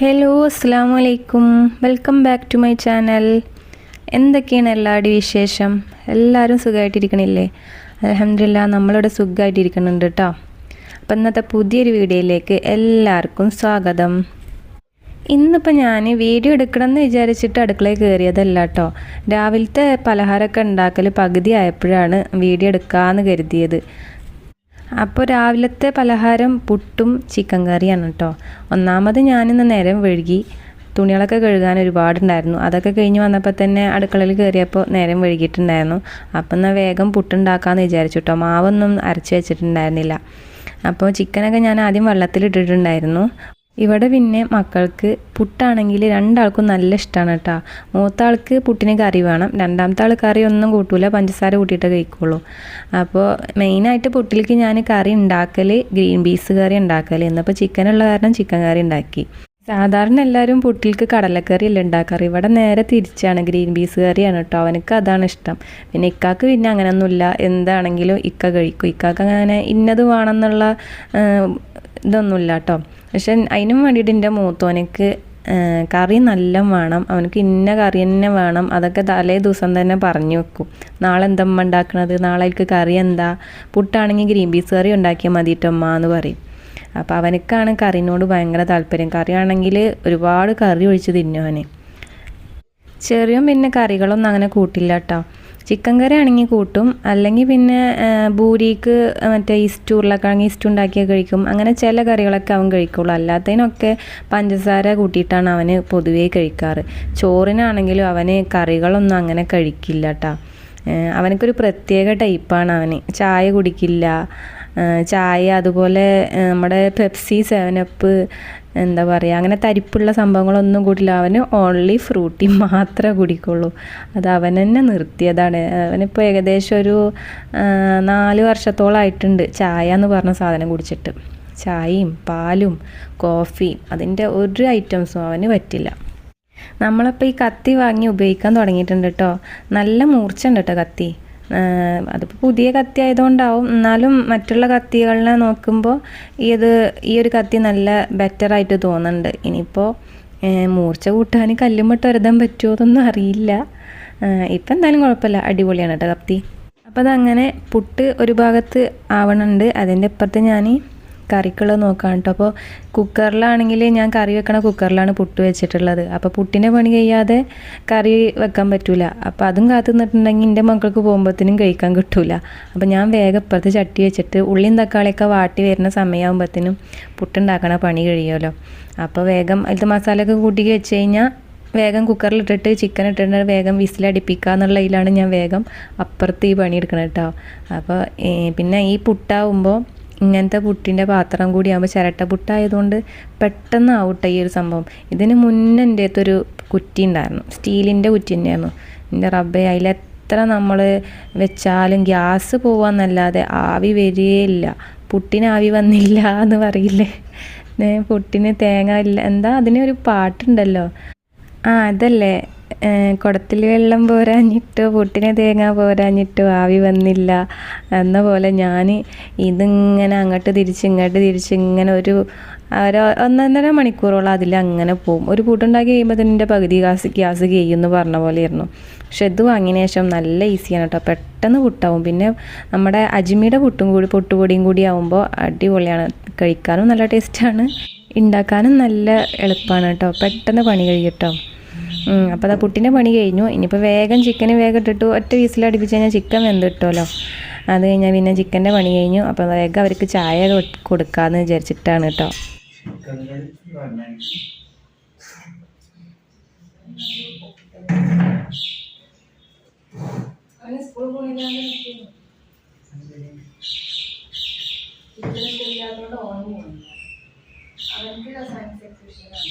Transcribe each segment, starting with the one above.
Hello അസ്സാം വലൈക്കും welcome back to my channel എന്തൊക്കെയാണ് എല്ലാവരുടെയും വിശേഷം? എല്ലാവരും സുഖമായിട്ടിരിക്കണില്ലേ? അലഹമില്ല നമ്മളിവിടെ സുഖമായിട്ടിരിക്കുന്നുണ്ട് കേട്ടോ അപ്പം ഇന്നത്തെ പുതിയൊരു വീഡിയോയിലേക്ക് എല്ലാവർക്കും സ്വാഗതം. ഇന്നിപ്പോൾ ഞാൻ വീഡിയോ എടുക്കണമെന്ന് വിചാരിച്ചിട്ട് അടുക്കളയിൽ കയറിയതല്ല കേട്ടോ രാവിലത്തെ പലഹാരമൊക്കെ ഉണ്ടാക്കൽ പകുതി ആയപ്പോഴാണ് വീഡിയോ എടുക്കാമെന്ന് കരുതിയത്. അപ്പോൾ രാവിലത്തെ പലഹാരം പുട്ടും ചിക്കൻ കറിയാണ് കേട്ടോ. ഒന്നാമത് ഞാനിന്ന് നേരം വഴുകി തുണികളൊക്കെ കഴുകാൻ ഒരുപാടുണ്ടായിരുന്നു. അതൊക്കെ കഴിഞ്ഞ് വന്നപ്പോൾ തന്നെ അടുക്കളയിൽ കയറിയപ്പോൾ നേരം വഴുകിയിട്ടുണ്ടായിരുന്നു അപ്പം എന്നാൽ വേഗം പുട്ടുണ്ടാക്കാമെന്ന് വിചാരിച്ചു കേട്ടോ. മാവൊന്നും അരച്ച് വെച്ചിട്ടുണ്ടായിരുന്നില്ല. അപ്പോൾ ചിക്കനൊക്കെ ഞാൻ ആദ്യം വെള്ളത്തിലിട്ടിട്ടുണ്ടായിരുന്നു ഇവിടെ പിന്നെ മക്കൾക്ക് പുട്ടാണെങ്കിൽ രണ്ടാൾക്കും നല്ല ഇഷ്ടമാണ് കേട്ടോ. മൂത്ത ആൾക്ക് പുട്ടിന് കറി വേണം. രണ്ടാമത്തെ ആൾ കറി ഒന്നും കൂട്ടൂല. പഞ്ചസാര കൂട്ടിയിട്ട് കഴിക്കുള്ളൂ. അപ്പോൾ മെയിനായിട്ട് പുട്ടിലേക്ക് ഞാൻ കറി ഉണ്ടാക്കൽ ഗ്രീൻ പീസ് കറി ഉണ്ടാക്കൽ ചിക്കൻ ചിക്കനുള്ള കാരണം ചിക്കൻ കറി ഉണ്ടാക്കി. സാധാരണ എല്ലാവരും പുട്ടിൽക്ക് കടലക്കറി അല്ല ഉണ്ടാക്കാറ്? ഇവിടെ നേരെ തിരിച്ചാണ് ഗ്രീൻ പീസ് കറിയാണ് കേട്ടോ. അവനക്ക് അതാണ് ഇഷ്ടം. പിന്നെ ഇക്കാക്ക് പിന്നെ അങ്ങനെയൊന്നുമില്ല എന്താണെങ്കിലും ഇക്ക കഴിക്കും. ഇക്കാക്ക് അങ്ങനെ ഇന്നത് വേണമെന്നുള്ള ഇതൊന്നുമില്ല കേട്ടോ പക്ഷെ അതിനും വേണ്ടിയിട്ട് എന്റെ മൂത്തോനക്ക് കറി നല്ല വേണം. അവനക്ക് ഇന്ന കറി തന്നെ വേണം. അതൊക്കെ തലേ ദിവസം തന്നെ പറഞ്ഞു വെക്കും. നാളെ എന്തമ്മ ഉണ്ടാക്കണത്? നാളെ എനിക്ക് കറി എന്താ? പുട്ടാണെങ്കിൽ ഗ്രീൻ പീസ് കറി ഉണ്ടാക്കിയാൽ മതിയിട്ടമ്മ എന്ന് പറയും. അപ്പോൾ അവനക്കാണ് കറിനോട് ഭയങ്കര താല്പര്യം. കറിയാണെങ്കിൽ ഒരുപാട് കറി ഒഴിച്ച് തിന്നുവന് ചെറിയ പിന്നെ കറികളൊന്നും അങ്ങനെ കൂട്ടില്ല കേട്ടോ ചിക്കൻ കറി ആണെങ്കിൽ കൂട്ടും. അല്ലെങ്കിൽ പിന്നെ ബൂരിക്ക് മറ്റേ ഈസ്റ്റ് ഉരുളക്കിഴങ്ങ് ഇസ്റ്റു ഉണ്ടാക്കിയാൽ കഴിക്കും. അങ്ങനെ ചില കറികളൊക്കെ അവൻ കഴിക്കുള്ളൂ. അല്ലാത്തതിനൊക്കെ പഞ്ചസാര കൂട്ടിയിട്ടാണ് അവന് പൊതുവേ കഴിക്കാറ്. ചോറിനാണെങ്കിലും അവന് കറികളൊന്നും അങ്ങനെ കഴിക്കില്ല കേട്ടോ അവനക്കൊരു പ്രത്യേക ടൈപ്പാണ് അവന്. ചായ കുടിക്കില്ല. ചായ അതുപോലെ നമ്മുടെ പെപ്സി സെവനപ്പ് എന്താ പറയുക അങ്ങനെ തരിപ്പുള്ള സംഭവങ്ങളൊന്നും കൂടില്ല. അവന് ഓൺലി ഫ്രൂട്ടി മാത്രമേ കുടിക്കുള്ളൂ. അത് അവൻ തന്നെ നിർത്തിയതാണ്. അവനിപ്പോൾ ഏകദേശം ഒരു നാല് വർഷത്തോളമായിട്ടുണ്ട് ചായ എന്ന് പറഞ്ഞ സാധനം കുടിച്ചിട്ട്. ചായയും പാലും കോഫിയും അതിന്റെ ഒരു ഐറ്റംസും അവന് പറ്റില്ല. നമ്മളപ്പോൾ ഈ കത്തി വാങ്ങി ഉപയോഗിക്കാൻ തുടങ്ങിയിട്ടുണ്ട് കേട്ടോ നല്ല മൂർച്ച ഉണ്ട് കേട്ടോ കത്തി. അതിപ്പോൾ പുതിയ കത്തി ആയതുകൊണ്ടാവും എന്നാലും മറ്റുള്ള കത്തികളിനെ നോക്കുമ്പോൾ ഇത് ഈ ഒരു കത്തി നല്ല ബെറ്റർ ആയിട്ട് തോന്നുന്നുണ്ട്. ഇനിയിപ്പോൾ മൂർച്ച കൂട്ടാൻ കല്ലുമട്ട് ഒരുതാൻ പറ്റുമോ എന്നൊന്നും അറിയില്ല. ഇപ്പം എന്തായാലും കുഴപ്പമില്ല. അടിപൊളിയാണ് കേട്ടോ കത്തി. അപ്പോൾ അതങ്ങനെ പുട്ട് ഒരു ഭാഗത്ത് ആവണുണ്ട്. അതിന്റെ ഇപ്പുറത്ത് ഞാൻ കറിക്കുള്ളത് നോക്കാം കേട്ടോ അപ്പോൾ കുക്കറിലാണെങ്കിൽ ഞാൻ കറി വെക്കണ കുക്കറിലാണ് പുട്ട് വെച്ചിട്ടുള്ളത്. അപ്പോൾ പുട്ടിനെ പണി കഴിയാതെ കറി വെക്കാൻ പറ്റൂല. അപ്പോൾ അതും കാത്തു നിന്നിട്ടുണ്ടെങ്കിൽ എന്റെ മക്കൾക്ക് പോകുമ്പോഴത്തേനും കഴിക്കാൻ കിട്ടൂല. അപ്പോൾ ഞാൻ വേഗം ഇപ്പുറത്ത് ചട്ടി വെച്ചിട്ട് ഉള്ളിയും തക്കാളിയൊക്കെ വാട്ടി വരുന്ന സമയമാകുമ്പോഴത്തേനും പുട്ടുണ്ടാക്കണ പണി കഴിയുമല്ലോ. അപ്പോൾ വേഗം അതിലത്തെ മസാലയൊക്കെ കൂട്ടി വെച്ച് കഴിഞ്ഞാൽ വേഗം കുക്കറിലിട്ടിട്ട് ചിക്കൻ ഇട്ടിട്ട് വേഗം വിസിലടിപ്പിക്കുക എന്നുള്ളതിലാണ് ഞാൻ വേഗം അപ്പുറത്ത് ഈ പണിയെടുക്കണം കേട്ടോ അപ്പോൾ പിന്നെ ഈ പുട്ടാവുമ്പോൾ ഇങ്ങനത്തെ പുട്ടിന്റെ പാത്രം കൂടി ആകുമ്പോൾ ചിരട്ട പുട്ടായതുകൊണ്ട് പെട്ടെന്ന് ആവട്ടെ ഈ ഒരു സംഭവം. ഇതിന് മുന്നേ എന്റെ അടുത്തൊരു കുറ്റി ഉണ്ടായിരുന്നു. സ്റ്റീലിന്റെ കുറ്റി തന്നെയായിരുന്നു. എന്റെ റബ്ബെ അതിലെത്ര നമ്മൾ വെച്ചാലും ഗ്യാസ് പോവാന്നല്ലാതെ ആവി വരികയില്ല. പുട്ടിന് ആവി വന്നില്ല എന്ന് പറയില്ലേ? പുട്ടിന് തേങ്ങ ഇല്ല. എന്താ? അതിനൊരു പാട്ടുണ്ടല്ലോ. ആ അതല്ലേ. കുടത്തിൽ വെള്ളം പോരാഞ്ഞിട്ടോ പൊട്ടിന് തേങ്ങ പോരാഞ്ഞിട്ടോ ആവി വന്നില്ല. എന്ന പോലെ ഞാൻ ഇതിങ്ങനെ അങ്ങോട്ട് തിരിച്ച് ഇങ്ങോട്ട് തിരിച്ച് ഇങ്ങനെ ഒരു ഒരു ഒന്നൊന്നര മണിക്കൂറോളം അതിൽ അങ്ങനെ പോകും ഒരു കൂട്ടുണ്ടാക്കി കഴിയുമ്പോൾ തന്നെ പകുതി ഗ്യാസ് ഗ്യാസ് കഴിയുമെന്ന് പറഞ്ഞ പോലെയായിരുന്നു. പക്ഷെ ഇത് വാങ്ങിയതിന് ശേഷം നല്ല ഈസിയാണ് കേട്ടോ. പെട്ടെന്ന് പുട്ടാവും. പിന്നെ നമ്മുടെ അജ്മിയുടെ പുട്ടും കൂടി പൊട്ടുപൊടിയും കൂടി ആവുമ്പോൾ അടിപൊളിയാണ്. കഴിക്കാനും നല്ല ടേസ്റ്റാണ് ഉണ്ടാക്കാനും നല്ല എളുപ്പമാണ് കേട്ടോ. പെട്ടെന്ന് പണി കഴിയും അപ്പോൾ അതാ പുട്ടിന്റെ പണി കഴിഞ്ഞു ഇനിയിപ്പോൾ വേഗം ചിക്കന് വേഗം ഇട്ടിട്ട് ഒറ്റ വീസിൽ കഴിഞ്ഞാൽ ചിക്കൻ വെന്ത് കിട്ടുമല്ലോ അത് കഴിഞ്ഞാൽ പിന്നെ ചിക്കന്റെ പണി കഴിഞ്ഞു അപ്പോൾ വേഗം അവർക്ക് ചായ കൊടുക്കാമെന്ന് വിചാരിച്ചിട്ടാണ് കേട്ടോ അവർക്ക് സയൻസ് എക്സിബിഷനാണ്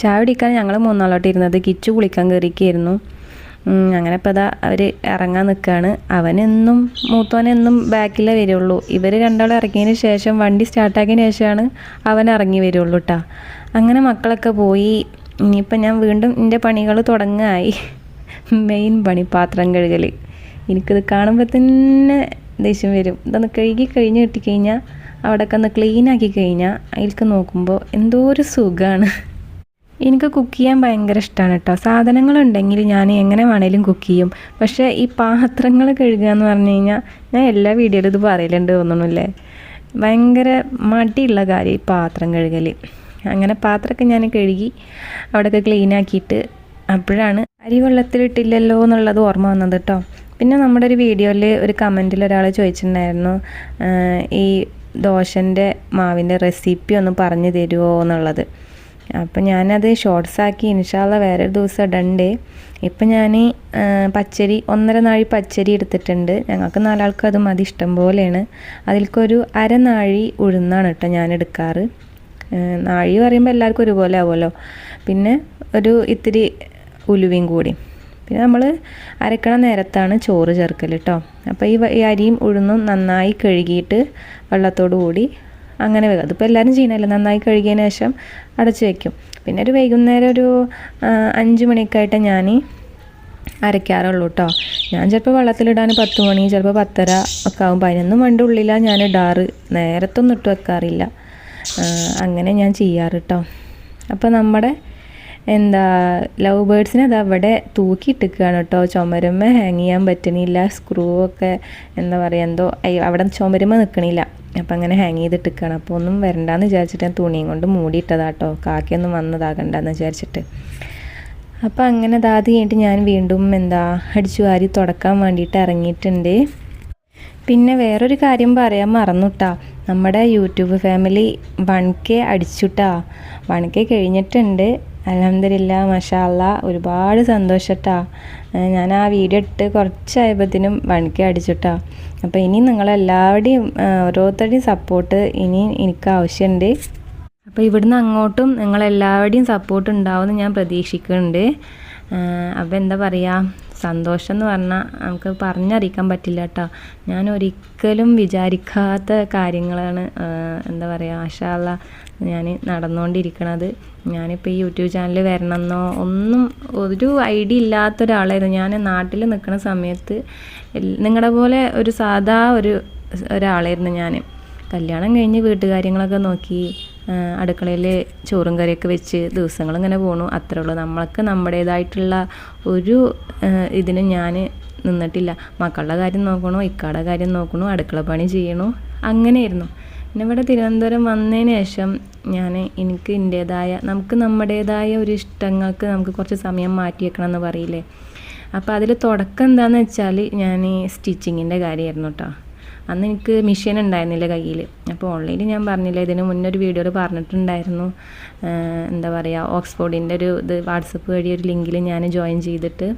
ചായ കുടിക്കാൻ ഞങ്ങൾ മൂന്നാളോട്ട് ഇരുന്നത് കിച്ചു കുളിക്കാൻ കയറിക്കായിരുന്നു അങ്ങനെ ഇപ്പോൾ അതാ അവർ ഇറങ്ങാൻ നിൽക്കുകയാണ് അവനെന്നും മൂത്തോനെന്നും ബാക്കിലേ വരുള്ളൂ. ഇവർ രണ്ടാളും ഇറങ്ങിയതിന് ശേഷം വണ്ടി സ്റ്റാർട്ടാക്കിയതിന് ശേഷമാണ് അവൻ ഇറങ്ങി വരുള്ളൂ കേട്ടോ അങ്ങനെ മക്കളൊക്കെ പോയി. ഇനിയിപ്പോൾ ഞാൻ വീണ്ടും എന്റെ പണികൾ തുടങ്ങായി. മെയിൻ പണി പാത്രം കഴുകൽ എനിക്കിത് കാണുമ്പോൾ തന്നെ ദേഷ്യം വരും. ഇതൊന്ന് കഴുകി കഴിഞ്ഞ് കിട്ടിക്കഴിഞ്ഞാൽ അവിടെയൊക്കെ ഒന്ന് ക്ലീൻ ആക്കി കഴിഞ്ഞാൽ അതിൽക്ക് നോക്കുമ്പോൾ എന്തോ ഒരു സുഖമാണ് എനിക്ക് കുക്ക് ചെയ്യാൻ ഭയങ്കര ഇഷ്ടമാണ് കേട്ടോ സാധനങ്ങളുണ്ടെങ്കിൽ ഞാൻ എങ്ങനെ വേണേലും കുക്ക് ചെയ്യും. പക്ഷേ ഈ പാത്രങ്ങൾ കഴുകുക എന്ന് പറഞ്ഞു കഴിഞ്ഞാൽ ഞാൻ എല്ലാ വീഡിയോയിലും ഇത് പറയലുണ്ട് തോന്നണല്ലേ? ഭയങ്കര മടിയുള്ള കാര്യം ഈ പാത്രം കഴുകൽ അങ്ങനെ പാത്രമൊക്കെ ഞാൻ കഴുകി അവിടെയൊക്കെ ക്ലീൻ ആക്കിയിട്ട് അപ്പോഴാണ് അരി വെള്ളത്തിലിട്ടില്ലല്ലോ എന്നുള്ളത് ഓർമ്മ വന്നത് കേട്ടോ പിന്നെ നമ്മുടെ ഒരു വീഡിയോയിൽ ഒരു കമന്റിൽ ഒരാൾ ചോദിച്ചിട്ടുണ്ടായിരുന്നു ഈ ദോശന്റെ മാവിന്റെ റെസിപ്പി ഒന്ന് പറഞ്ഞു തരുമോ എന്നുള്ളത്. അപ്പം ഞാനത് ആക്കി ഇൻഷാല്ല വേറൊരു ദിവസം ഇടണ്ടേ. ഇപ്പം ഞാൻ പച്ചരി ഒന്നര നാഴി പച്ചരി എടുത്തിട്ടുണ്ട്. ഞങ്ങൾക്ക് നാലാൾക്ക് അത് മതി ഇഷ്ടം പോലെയാണ്. അതിൽക്കൊരു അരനാഴി ഉഴുന്നാണ് കേട്ടോ ഞാൻ എടുക്കാറ്. നാഴി പറയുമ്പോൾ എല്ലാവർക്കും ഒരുപോലെ ആവുമല്ലോ. പിന്നെ ഒരു ഇത്തിരി ഉലുവയും കൂടി. പിന്നെ നമ്മൾ അരക്കണ നേരത്താണ് ചോറ് ചേർക്കൽ കേട്ടോ. അപ്പോൾ ഈ അരിയും ഉഴുന്നും നന്നായി കഴുകിയിട്ട് വെള്ളത്തോടു കൂടി അങ്ങനെ വെക്കും അതിപ്പോൾ എല്ലാവരും ചെയ്യണമല്ലോ നന്നായി കഴുകിയതിന് ശേഷം അടച്ച് വയ്ക്കും പിന്നെ ഒരു വൈകുന്നേരം ഒരു അഞ്ച് മണിക്കായിട്ട് ഞാൻ അരയ്ക്കാറുള്ളൂ കേട്ടോ ഞാൻ ചിലപ്പോൾ വെള്ളത്തിലിടാൻ പത്ത് മണി ചിലപ്പോൾ പത്തര ഒക്കെ ആകും പതിനൊന്ന് മണിന്റെ ഉള്ളിലാണ് ഞാൻ ഇടാറ്. നേരത്തൊന്നും ഇട്ട് വെക്കാറില്ല. അങ്ങനെ ഞാൻ ചെയ്യാറ് കേട്ടോ അപ്പോൾ നമ്മുടെ എന്താ ലവ് ബേഡ്സിനെ അത് അവിടെ തൂക്കിയിട്ടിക്കുകയാണ് കേട്ടോ. ചുമരുമ ഹാങ് ചെയ്യാൻ പറ്റണില്ല സ്ക്രൂ ഒക്കെ എന്താ പറയുക എന്തോ അവിടെ ചുമരുമ നിൽക്കണില്ല അപ്പം അങ്ങനെ ഹാങ് ചെയ്തിട്ടിരിക്കുകയാണ്. അപ്പോൾ ഒന്നും വരണ്ടെന്ന് വിചാരിച്ചിട്ട് ഞാൻ തുണിയും കൊണ്ട് മൂടിയിട്ടതാട്ടോ കാക്കയൊന്നും വന്നതാകണ്ടെന്ന് വിചാരിച്ചിട്ട്. അപ്പം അങ്ങനെ അതാത് കഴിഞ്ഞിട്ട് ഞാൻ വീണ്ടും എന്താ അടിച്ചു വാരി തുടക്കാൻ വേണ്ടിയിട്ട് ഇറങ്ങിയിട്ടുണ്ട്. പിന്നെ വേറൊരു കാര്യം പറയാൻ മറന്നുട്ടാ. നമ്മുടെ യൂട്യൂബ് ഫാമിലി വൺ കെ അടിച്ചുട്ടാ. വൺ കെ കഴിഞ്ഞിട്ടുണ്ട്. അലഹമില്ല മഷാല്ല ഒരുപാട് സന്തോഷട്ടാ. ഞാൻ ആ വീഡിയോ ഇട്ട് കുറച്ചായപ്പോഴത്തേനും വണിക്ക് അടിച്ചിട്ടാ. അപ്പോൾ ഇനി നിങ്ങളെല്ലാവരുടെയും ഓരോരുത്തരുടെയും സപ്പോർട്ട് ഇനി എനിക്ക് ആവശ്യമുണ്ട് അപ്പോൾ ഇവിടുന്ന് അങ്ങോട്ടും നിങ്ങളെല്ലാവരുടെയും സപ്പോർട്ട് ഉണ്ടാവുമെന്ന് ഞാൻ പ്രതീക്ഷിക്കുന്നുണ്ട്. അപ്പോൾ എന്താ പറയുക സന്തോഷം എന്ന് പറഞ്ഞാൽ നമുക്ക് പറഞ്ഞറിയിക്കാൻ പറ്റില്ല കേട്ടോ. ഞാൻ ഒരിക്കലും വിചാരിക്കാത്ത കാര്യങ്ങളാണ് എന്താ പറയുക ആശാള്ള ഞാൻ നടന്നുകൊണ്ടിരിക്കണത് ഞാനിപ്പോൾ ഈ യൂട്യൂബ് ചാനൽ വരണമെന്നോ ഒന്നും ഒരു ഐഡിയ ഇല്ലാത്ത ഒരാളായിരുന്നു. ഞാൻ നാട്ടിൽ നിൽക്കുന്ന സമയത്ത് നിങ്ങളുടെ പോലെ ഒരു സാധാ ഒരു ഒരാളായിരുന്നു ഞാൻ കല്യാണം കഴിഞ്ഞ് വീട്ടുകാര്യങ്ങളൊക്കെ നോക്കി അടുക്കളയിൽ ചോറും കറിയൊക്കെ വെച്ച് ദിവസങ്ങളിങ്ങനെ പോണു. അത്രേ ഉള്ളൂ. നമ്മൾക്ക് നമ്മുടേതായിട്ടുള്ള ഒരു ഇതിന് ഞാൻ നിന്നിട്ടില്ല. മക്കളുടെ കാര്യം നോക്കണോ ഇക്കാടെ കാര്യം നോക്കണോ അടുക്കള പണി ചെയ്യണോ അങ്ങനെയായിരുന്നു. പിന്നെ ഇവിടെ തിരുവനന്തപുരം വന്നതിന് ശേഷം ഞാൻ എനിക്ക് എന്റേതായ നമുക്ക് നമ്മുടേതായ ഒരു ഇഷ്ടങ്ങൾക്ക് നമുക്ക് കുറച്ച് സമയം മാറ്റി വെക്കണം എന്ന് പറയില്ലേ? അപ്പോൾ അതിൽ തുടക്കം എന്താണെന്ന് വെച്ചാൽ ഞാൻ സ്റ്റിച്ചിങ്ങിന്റെ കാര്യമായിരുന്നു കേട്ടോ. അന്ന് എനിക്ക് മെഷീൻ ഉണ്ടായിരുന്നില്ല കയ്യിൽ അപ്പോൾ ഓൺലൈനിൽ ഞാൻ പറഞ്ഞില്ല ഇതിന് മുന്നേ ഒരു വീഡിയോയിൽ പറഞ്ഞിട്ടുണ്ടായിരുന്നു. എന്താ പറയുക ഓക്സ്ഫോർഡിന്റെ ഒരു ഇത് വാട്സപ്പ് വഴി ഒരു ലിങ്കിൽ ഞാൻ ജോയിൻ ചെയ്തിട്ട്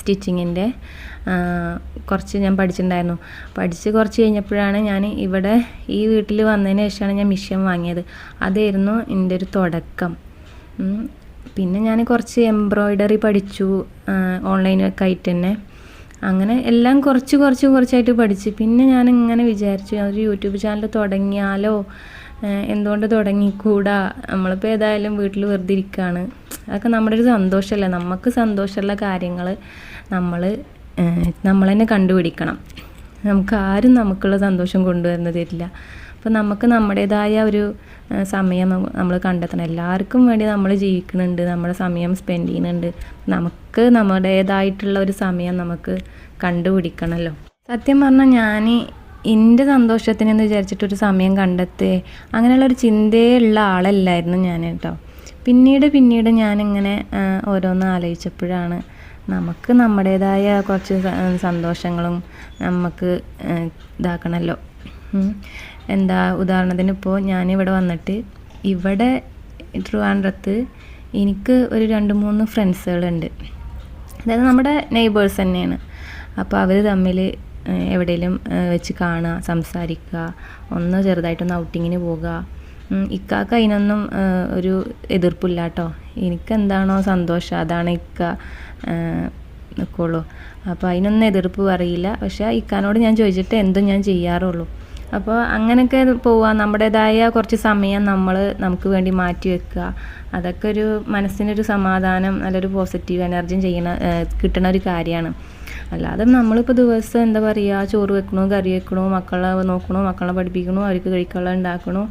സ്റ്റിച്ചിങ്ങിന്റെ കുറച്ച് ഞാൻ പഠിച്ചിട്ടുണ്ടായിരുന്നു. പഠിച്ച് കുറച്ച് കഴിഞ്ഞപ്പോഴാണ് ഞാൻ ഇവിടെ ഈ വീട്ടിൽ വന്നതിന് ശേഷമാണ് ഞാൻ മിഷ്യൻ വാങ്ങിയത്. അതായിരുന്നു എന്റെ ഒരു തുടക്കം. പിന്നെ ഞാൻ കുറച്ച് എംബ്രോയ്ഡറി പഠിച്ചു ഓൺലൈനൊക്കെ ആയിട്ട് തന്നെ. അങ്ങനെ എല്ലാം കുറച്ച് കുറച്ച് കുറച്ചായിട്ട് പഠിച്ച്. പിന്നെ ഞാൻ ഇങ്ങനെ വിചാരിച്ചു ഒരു യൂട്യൂബ് ചാനൽ തുടങ്ങിയാലോ? എന്തുകൊണ്ട് തുടങ്ങിക്കൂടാ? നമ്മളിപ്പോൾ ഏതായാലും വീട്ടിൽ വെറുതെ ഇരിക്കുകയാണ് അതൊക്കെ നമ്മുടെ ഒരു സന്തോഷമല്ലേ നമുക്ക് സന്തോഷമുള്ള കാര്യങ്ങൾ നമ്മൾ നമ്മൾ തന്നെ കണ്ടുപിടിക്കണം. നമുക്ക് ആരും നമുക്കുള്ള സന്തോഷം കൊണ്ടുവരുന്നതില്ല അപ്പോൾ നമുക്ക് നമ്മുടേതായ ഒരു സമയം നമ്മൾ കണ്ടെത്തണം. എല്ലാവർക്കും വേണ്ടി നമ്മൾ ജീവിക്കുന്നുണ്ട് നമ്മുടെ സമയം സ്പെൻഡ് ചെയ്യുന്നുണ്ട്. നമുക്ക് നമ്മുടേതായിട്ടുള്ള ഒരു സമയം നമുക്ക് കണ്ടുപിടിക്കണമല്ലോ സത്യം പറഞ്ഞാൽ ഞാൻ എന്റെ സന്തോഷത്തിനെന്ന് വിചാരിച്ചിട്ടൊരു സമയം കണ്ടെത്തേ അങ്ങനെയുള്ളൊരു ചിന്തയുള്ള ആളല്ലായിരുന്നു ഞാൻ കേട്ടോ. പിന്നീട് പിന്നീട് ഞാനിങ്ങനെ ഓരോന്ന് ആലോചിച്ചപ്പോഴാണ് നമുക്ക് നമ്മുടേതായ കുറച്ച് സന്തോഷങ്ങളും നമുക്ക് ഇതാക്കണമല്ലോ എന്താ ഉദാഹരണത്തിന് ഇപ്പോൾ ഞാനിവിടെ വന്നിട്ട് ഇവിടെ ട്രിവാൻഡ്രത്ത് എനിക്ക് ഒരു രണ്ട് മൂന്ന് ഫ്രണ്ട്സുകളുണ്ട്. അതായത് നമ്മുടെ നെയ്ബേഴ്സ് തന്നെയാണ്. അപ്പോൾ അവർ തമ്മിൽ എവിടെയെങ്കിലും വെച്ച് കാണുക സംസാരിക്കുക ഒന്ന് ചെറുതായിട്ടൊന്ന് ഔട്ടിങ്ങിന് പോകുക ഇക്കാക്ക് അതിനൊന്നും ഒരു എതിർപ്പില്ല കേട്ടോ എനിക്കെന്താണോ സന്തോഷം അതാണ് ഇക്ക നിൽക്കുള്ളൂ അപ്പോൾ അതിനൊന്നും എതിർപ്പ് പറയില്ല. പക്ഷേ ഇക്കാനോട് ഞാൻ ചോദിച്ചിട്ട് എന്തും ഞാൻ ചെയ്യാറുള്ളൂ. അപ്പോൾ അങ്ങനെയൊക്കെ പോവുക നമ്മുടേതായ കുറച്ച് സമയം നമ്മൾ നമുക്ക് വേണ്ടി മാറ്റി വെക്കുക. അതൊക്കെ ഒരു മനസ്സിനൊരു സമാധാനം നല്ലൊരു പോസിറ്റീവ് എനർജിയും ചെയ്യണ കിട്ടണ ഒരു കാര്യമാണ്. അല്ലാതെ നമ്മളിപ്പോൾ ദിവസം എന്താ പറയുക ചോറ് വെക്കണോ കറി വെക്കണോ മക്കളെ നോക്കണോ മക്കളെ പഠിപ്പിക്കണോ അവർക്ക് കഴിക്കാനുള്ള ഉണ്ടാക്കണോ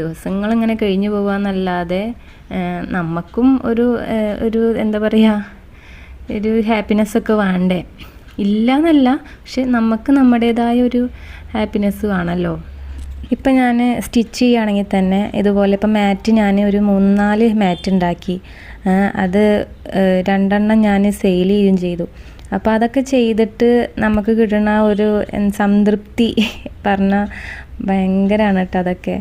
ദിവസങ്ങൾ ഇങ്ങനെ കഴിഞ്ഞു പോകാമെന്നല്ലാതെ നമുക്കും ഒരു ഒരു എന്താ പറയുക ഒരു ഹാപ്പിനെസ് ഒക്കെ വേണ്ടേ? ഇല്ല എന്നല്ല പക്ഷെ നമുക്ക് നമ്മുടേതായ ഒരു ഹാപ്പിനെസ് വേണമല്ലോ ഇപ്പം ഞാൻ സ്റ്റിച്ച് ചെയ്യുകയാണെങ്കിൽ തന്നെ ഇതുപോലെ ഇപ്പം മാറ്റ് ഞാൻ ഒരു മൂന്നാൽ മാറ്റ് ഉണ്ടാക്കി. അത് രണ്ടെണ്ണം ഞാൻ സെയിൽ ചെയ്യുകയും ചെയ്തു. അപ്പോൾ അതൊക്കെ ചെയ്തിട്ട് നമുക്ക് കിട്ടുന്ന ഒരു സംതൃപ്തി പറഞ്ഞാൽ ഭയങ്കരമാണ് കേട്ടോ അതൊക്കെ.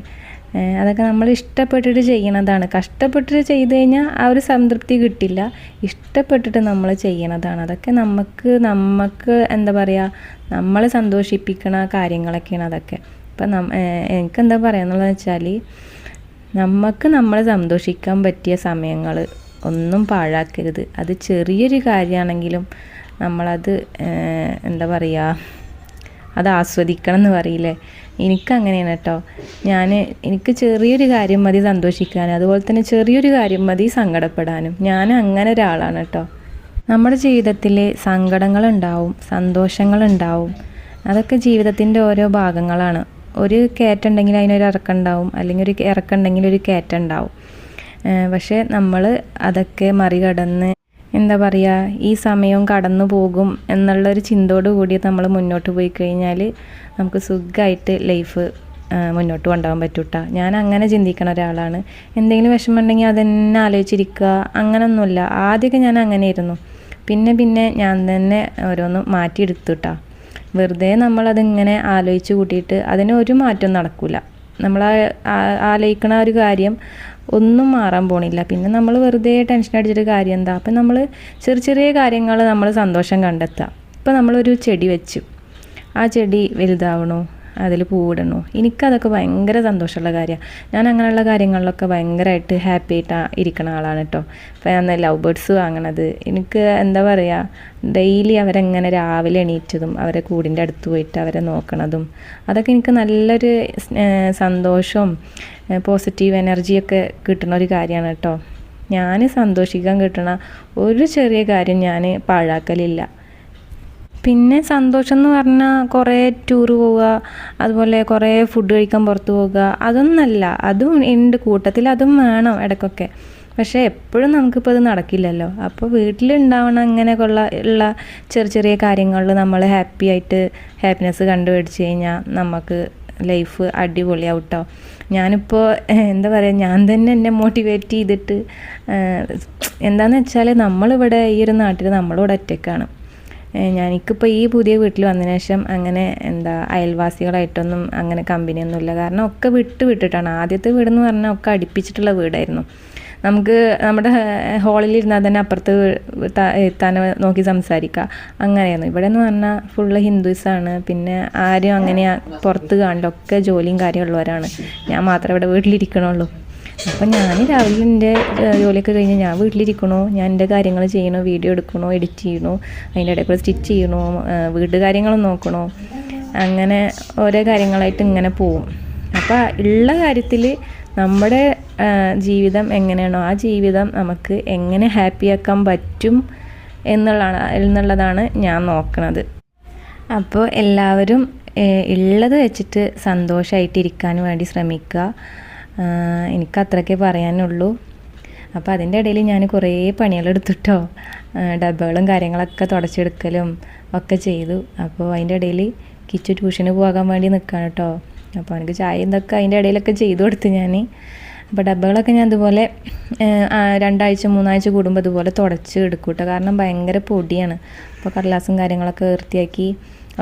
അതൊക്കെ നമ്മൾ ഇഷ്ടപ്പെട്ടിട്ട് ചെയ്യണതാണ്. കഷ്ടപ്പെട്ടിട്ട് ചെയ്ത് കഴിഞ്ഞാൽ ആ ഒരു സംതൃപ്തി കിട്ടില്ല. ഇഷ്ടപ്പെട്ടിട്ട് നമ്മൾ ചെയ്യണതാണ്. അതൊക്കെ നമുക്ക് നമുക്ക് എന്താ പറയുക നമ്മൾ സന്തോഷിപ്പിക്കണ കാര്യങ്ങളൊക്കെയാണ് അതൊക്കെ. ഇപ്പം നം എനിക്കെന്താ പറയാന്നുള്ളത് വെച്ചാൽ നമുക്ക് നമ്മളെ സന്തോഷിക്കാൻ പറ്റിയ സമയങ്ങൾ ഒന്നും പാഴാക്കരുത്. അത് ചെറിയൊരു കാര്യമാണെങ്കിലും നമ്മളത് എന്താ പറയുക അത് ആസ്വദിക്കണം എന്ന് പറയില്ലേ? എനിക്കങ്ങനെയാണ് കേട്ടോ. ഞാൻ എനിക്ക് ചെറിയൊരു കാര്യം മതി സന്തോഷിക്കാനും. അതുപോലെ തന്നെ ചെറിയൊരു കാര്യം മതി സങ്കടപ്പെടാനും. ഞാൻ അങ്ങനെ ഒരാളാണ് കേട്ടോ. നമ്മുടെ ജീവിതത്തിൽ സങ്കടങ്ങളുണ്ടാവും സന്തോഷങ്ങളുണ്ടാവും. അതൊക്കെ ജീവിതത്തിന്റെ ഓരോ ഭാഗങ്ങളാണ്. ഒരു കയറ്റുണ്ടെങ്കിൽ അതിനൊരു ഇറക്കം ഉണ്ടാവും അല്ലെങ്കിൽ ഒരു ഇറക്കം ഉണ്ടെങ്കിൽ ഒരു കയറ്റം ഉണ്ടാവും പക്ഷേ നമ്മൾ അതൊക്കെ മറികടന്ന് എന്താ പറയുക ഈ സമയവും കടന്നു പോകും എന്നുള്ളൊരു ചിന്തയോട് കൂടി നമ്മൾ മുന്നോട്ട് പോയി കഴിഞ്ഞാൽ നമുക്ക് സുഖമായിട്ട് ലൈഫ് മുന്നോട്ട് കൊണ്ടുപോകാൻ പറ്റൂട്ടാ. ഞാൻ അങ്ങനെ ചിന്തിക്കണ ഒരാളാണ്. എന്തെങ്കിലും വിഷമമുണ്ടെങ്കിൽ അതെന്നെ ആലോചിച്ചിരിക്കുക. അങ്ങനൊന്നുമില്ല. ആദ്യമൊക്കെ ഞാൻ അങ്ങനെയായിരുന്നു. പിന്നെ പിന്നെ ഞാൻ തന്നെ ഓരോന്ന് മാറ്റിയെടുത്തുട്ടാ. വെറുതെ നമ്മളതിങ്ങനെ ആലോചിച്ച് കൂട്ടിയിട്ട് അതിന് ഒരു മാറ്റവും നടക്കില്ല നമ്മൾ ആലോചിക്കണ ഒരു കാര്യം ഒന്നും മാറാൻ പോണില്ല. പിന്നെ നമ്മൾ വെറുതെ ടെൻഷൻ അടിച്ചിട്ട് കാര്യം എന്താ അപ്പം നമ്മൾ ചെറിയ ചെറിയ കാര്യങ്ങൾ നമ്മൾ സന്തോഷം കണ്ടെത്തുക ഇപ്പം നമ്മളൊരു ചെടി വെച്ചു. ആ ചെടി വലുതാവണു? അതിൽ പൂവിടണു. എനിക്കതൊക്കെ ഭയങ്കര സന്തോഷമുള്ള കാര്യമാണ് ഞാൻ അങ്ങനെയുള്ള കാര്യങ്ങളിലൊക്കെ ഭയങ്കരമായിട്ട് ഹാപ്പി ആയിട്ട് ഇരിക്കുന്ന ആളാണ് കേട്ടോ അപ്പോൾ ഞാൻ ലവ് ബേർഡ്സ് വാങ്ങണത്. എനിക്ക് എന്താ പറയുക ഡെയിലി അവരെങ്ങനെ രാവിലെ എണീറ്റതും അവരെ കൂടിന്റെ അടുത്ത് പോയിട്ട് അവരെ നോക്കണതും അതൊക്കെ എനിക്ക് നല്ലൊരു സ്നേ- സന്തോഷവും പോസിറ്റീവ് എനർജിയൊക്കെ കിട്ടുന്ന ഒരു കാര്യമാണ് കേട്ടോ ഞാൻ സന്തോഷിക്കാൻ കിട്ടണ ഒരു ചെറിയ കാര്യം ഞാൻ പാഴാക്കലില്ല. പിന്നെ സന്തോഷം എന്ന് പറഞ്ഞാൽ കുറേ ടൂർ പോവുക അതുപോലെ കുറേ ഫുഡ് കഴിക്കാൻ പുറത്ത് പോകുക അതൊന്നല്ല അതും ഉണ്ട് കൂട്ടത്തിൽ അതും വേണം ഇടയ്ക്കൊക്കെ പക്ഷേ എപ്പോഴും നമുക്കിപ്പോൾ അത് നടക്കില്ലല്ലോ. അപ്പോൾ വീട്ടിലുണ്ടാവണ അങ്ങനെയൊക്കെ ഉള്ള ഉള്ള ചെറിയ ചെറിയ കാര്യങ്ങളിൽ നമ്മൾ ഹാപ്പി ആയിട്ട് ഹാപ്പിനെസ് കണ്ടുപിടിച്ച് കഴിഞ്ഞാൽ നമുക്ക് ലൈഫ് അടിപൊളിയാവും കേട്ടോ ഞാനിപ്പോൾ എന്താ പറയുക ഞാൻ തന്നെ എന്നെ മോട്ടിവേറ്റ് ചെയ്തിട്ട് എന്താണെന്ന് വെച്ചാൽ നമ്മളിവിടെ ഈ ഒരു നാട്ടിൽ നമ്മളിവിടെ ഒറ്റയ്ക്കാണ് എനിക്കിപ്പോൾ ഈ പുതിയ വീട്ടിൽ വന്നതിന് ശേഷം അങ്ങനെ എന്താ അയൽവാസികളായിട്ടൊന്നും അങ്ങനെ കമ്പനിയൊന്നുമില്ല. കാരണം ഒക്കെ വിട്ട് വിട്ടിട്ടാണ്. ആദ്യത്തെ വീടെന്ന് പറഞ്ഞാൽ ഒക്കെ അടുപ്പിച്ചിട്ടുള്ള വീടായിരുന്നു. നമുക്ക് നമ്മുടെ ഹാളിൽ ഇരുന്നാൽ തന്നെ അപ്പുറത്ത് എത്താനെ നോക്കി സംസാരിക്കുക അങ്ങനെയായിരുന്നു. ഇവിടെ എന്ന് പറഞ്ഞാൽ ഫുള്ള് ഹിന്ദുസാണ്. പിന്നെ ആരും അങ്ങനെ പുറത്ത് കാണില്ല ഒക്കെ ജോലിയും കാര്യമുള്ളവരാണ് ഞാൻ മാത്രമേ ഇവിടെ വീട്ടിലിരിക്കണുള്ളൂ. അപ്പം ഞാൻ രാവിലെ എന്റെ ജോലിയൊക്കെ കഴിഞ്ഞ് ഞാൻ വീട്ടിലിരിക്കണോ. ഞാൻ എന്റെ കാര്യങ്ങൾ ചെയ്യണോ വീഡിയോ എടുക്കണോ എഡിറ്റ് ചെയ്യണോ അതിന്റെ ഇടയ്ക്ക് സ്റ്റിച്ച് ചെയ്യണോ വീട്ടു കാര്യങ്ങളും നോക്കണോ. അങ്ങനെ ഓരോ കാര്യങ്ങളായിട്ട് ഇങ്ങനെ പോവും. അപ്പോൾ ഉള്ള കാര്യത്തിൽ നമ്മുടെ ജീവിതം എങ്ങനെയാണോ ആ ജീവിതം നമുക്ക് എങ്ങനെ ഹാപ്പിയാക്കാൻ പറ്റും എന്നുള്ളതാണ് എന്നുള്ളതാണ് ഞാൻ നോക്കണത്. അപ്പോൾ എല്ലാവരും ഉള്ളത് വെച്ചിട്ട് സന്തോഷമായിട്ടിരിക്കാൻ വേണ്ടി ശ്രമിക്കുക. എനിക്ക് അത്രയ്ക്കേ പറയാനുള്ളൂ. അപ്പോൾ അതിന്റെ ഇടയിൽ ഞാൻ കുറേ പണികളെടുത്തിട്ടോ ഡബ്ബകളും കാര്യങ്ങളൊക്കെ തുടച്ചെടുക്കലും ഒക്കെ ചെയ്തു. അപ്പോൾ അതിന്റെ ഇടയിൽ കിച്ചു ട്യൂഷന് പോകാൻ വേണ്ടി നിൽക്കുകയാണ് കേട്ടോ അപ്പോൾ എനിക്ക് ചായ ഇതൊക്കെ അതിന്റെ ഇടയിലൊക്കെ ചെയ്തു കൊടുത്തു ഞാൻ അപ്പോൾ ഡബ്ബകളൊക്കെ ഞാൻ അതുപോലെ രണ്ടാഴ്ച മൂന്നാഴ്ച കൂടുമ്പോൾ അതുപോലെ തുടച്ച് എടുക്കും കേട്ടോ കാരണം ഭയങ്കര പൊടിയാണ്. അപ്പോൾ കടലാസും കാര്യങ്ങളൊക്കെ വൃത്തിയാക്കി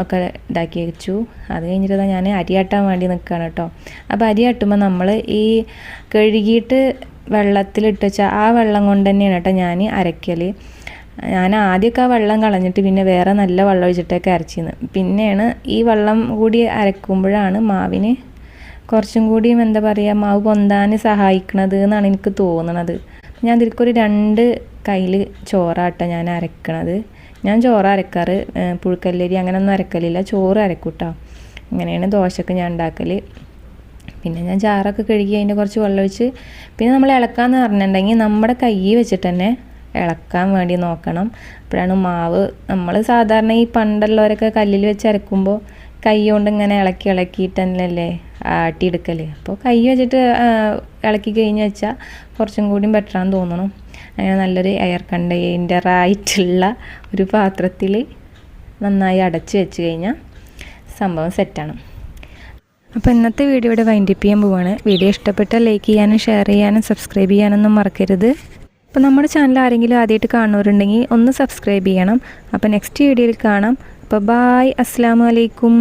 ഒക്കെ ഇതാക്കി വെച്ചു. അത് കഴിഞ്ഞിട്ട് ഞാൻ അരിയാട്ടാൻ വേണ്ടി നിൽക്കുകയാണ് കേട്ടോ അപ്പോൾ അരിയാട്ടുമ്പോൾ നമ്മൾ ഈ കഴുകിയിട്ട് വെള്ളത്തിലിട്ട് വെച്ചാൽ ആ വെള്ളം കൊണ്ട് തന്നെയാണ് കേട്ടോ ഞാൻ അരയ്ക്കൽ ഞാൻ ആദ്യമൊക്കെ ആ വെള്ളം കളഞ്ഞിട്ട് പിന്നെ വേറെ നല്ല വെള്ളം ഒഴിച്ചിട്ടൊക്കെ അരച്ചിരുന്നു പിന്നെയാണ് ഈ വെള്ളം കൂടി അരക്കുമ്പോഴാണ് മാവിന് കുറച്ചും കൂടി എന്താ പറയുക മാവ് പൊന്താൻ സഹായിക്കണത് എന്നാണ് എനിക്ക് തോന്നണത്. ഞാൻ ഇതിൽക്കൊരു രണ്ട് കയ്യിൽ ചോറാട്ടോ ഞാൻ അരക്കണത്. ഞാൻ ചോറ് അരക്കാറ് പുഴുക്കല്ലരി അങ്ങനെയൊന്നും അരക്കലില്ല. ചോറ് അരക്കൂട്ടോ. അങ്ങനെയാണ് ദോശക്ക് ഞാൻ ഉണ്ടാക്കൽ പിന്നെ ഞാൻ ചാറൊക്കെ കഴുകി അതിന്റെ കുറച്ച് വെള്ളം ഒഴിച്ച് പിന്നെ നമ്മൾ ഇളക്കാന്ന് പറഞ്ഞിട്ടുണ്ടെങ്കിൽ നമ്മുടെ കൈ വെച്ചിട്ട് തന്നെ ഇളക്കാൻ വേണ്ടി നോക്കണം. അപ്പോഴാണ് മാവ്. നമ്മൾ സാധാരണ ഈ പണ്ടുള്ളവരൊക്കെ കല്ലിൽ വെച്ച് അരക്കുമ്പോൾ കൈ കൊണ്ട് ഇങ്ങനെ ഇളക്കി ഇളക്കിയിട്ട് തന്നെയല്ലേ ആട്ടിയെടുക്കൽ അപ്പോൾ കൈ വെച്ചിട്ട് ഇളക്കി കഴിഞ്ഞ് വെച്ചാൽ കുറച്ചും കൂടി ബെറ്ററാന്ന് തോന്നണം. അങ്ങനെ നല്ലൊരു എയർ കണ്ടെയ്നറായിട്ടുള്ള ഒരു പാത്രത്തിൽ നന്നായി അടച്ച് വെച്ച് കഴിഞ്ഞാൽ സംഭവം സെറ്റാണ് അപ്പോൾ ഇന്നത്തെ വീഡിയോ ഇവിടെ വൈൻഡപ്പ് ചെയ്യാൻ പോവാണ്. വീഡിയോ ഇഷ്ടപ്പെട്ട ലൈക്ക് ചെയ്യാനും ഷെയർ ചെയ്യാനും സബ്സ്ക്രൈബ് ചെയ്യാനൊന്നും മറക്കരുത്. അപ്പോൾ നമ്മുടെ ചാനൽ ആരെങ്കിലും ആദ്യമായിട്ട് കാണുന്നവരുണ്ടെങ്കിൽ ഒന്ന് സബ്സ്ക്രൈബ് ചെയ്യണം. അപ്പോൾ നെക്സ്റ്റ് വീഡിയോയിൽ കാണാം. അപ്പോൾ ബായ് അസ്സാം വലൈക്കും